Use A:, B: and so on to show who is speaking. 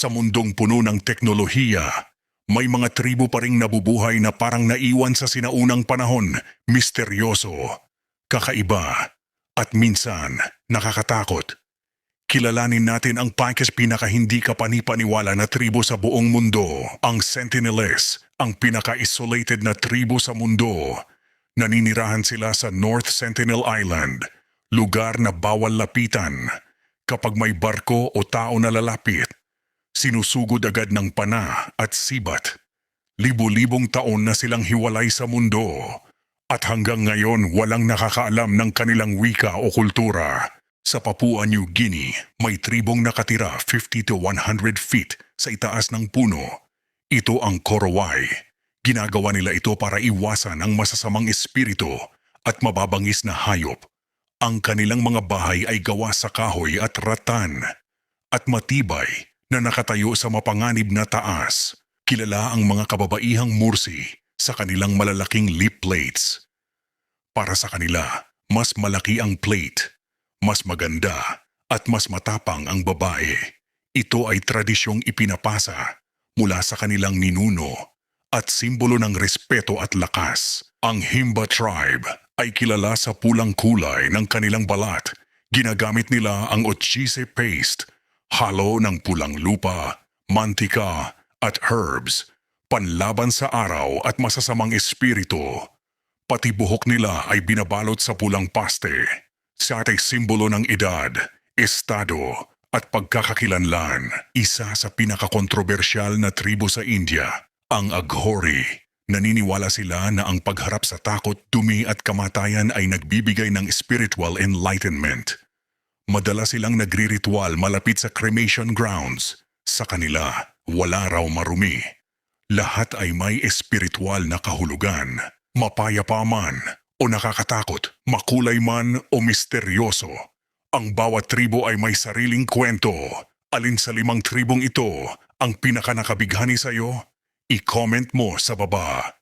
A: Sa mundong puno ng teknolohiya, may mga tribo pa ring nabubuhay na parang naiwan sa sinaunang panahon, misteryoso, kakaiba, at minsan nakakatakot. Kilalanin natin ang Picus pinaka hindi kapanipaniwala na tribo sa buong mundo, ang Sentinelese, ang pinaka-isolated na tribo sa mundo. Naninirahan sila sa North Sentinel Island, lugar na bawal lapitan. Kapag may barko o tao na lalapit, sinusugod agad ng pana at sibat. Libo-libong taon na silang hiwalay sa mundo at hanggang ngayon walang nakakaalam ng kanilang wika o kultura. Sa Papua New Guinea, may tribong nakatira 50 to 100 feet sa itaas ng puno. Ito ang Korowai. Ginagawa nila ito para iwasan ang masasamang espiritu at mababangis na hayop. Ang kanilang mga bahay ay gawa sa kahoy at ratan at matibay na nakatayo sa mapanganib na taas. Kilala ang mga kababaihang Mursi sa kanilang malalaking lip plates. Para sa kanila, mas malaki ang plate, mas maganda at mas matapang ang babae. Ito ay tradisyong ipinapasa mula sa kanilang ninuno at simbolo ng respeto at lakas. Ang Himba tribe ay kilala sa pulang kulay ng kanilang balat. Ginagamit nila ang ochise paste, halo ng pulang lupa, mantika at herbs, panlaban sa araw at masasamang espiritu. Pati buhok nila ay binabalot sa pulang paste. Sa ating simbolo ng edad, estado at pagkakakilanlan, isa sa pinakakontrobersyal na tribo sa India, ang Aghori. Naniniwala sila na ang pagharap sa takot, dumi at kamatayan ay nagbibigay ng spiritual enlightenment. Madalas silang nagriritual malapit sa cremation grounds. Sa kanila, wala raw marumi. Lahat ay may espiritual na kahulugan. Mapayapa man o nakakatakot, makulay man o misteryoso. Ang bawat tribo ay may sariling kwento. Alin sa limang tribong ito ang pinakanakabighani sa iyo? I-comment mo sa baba.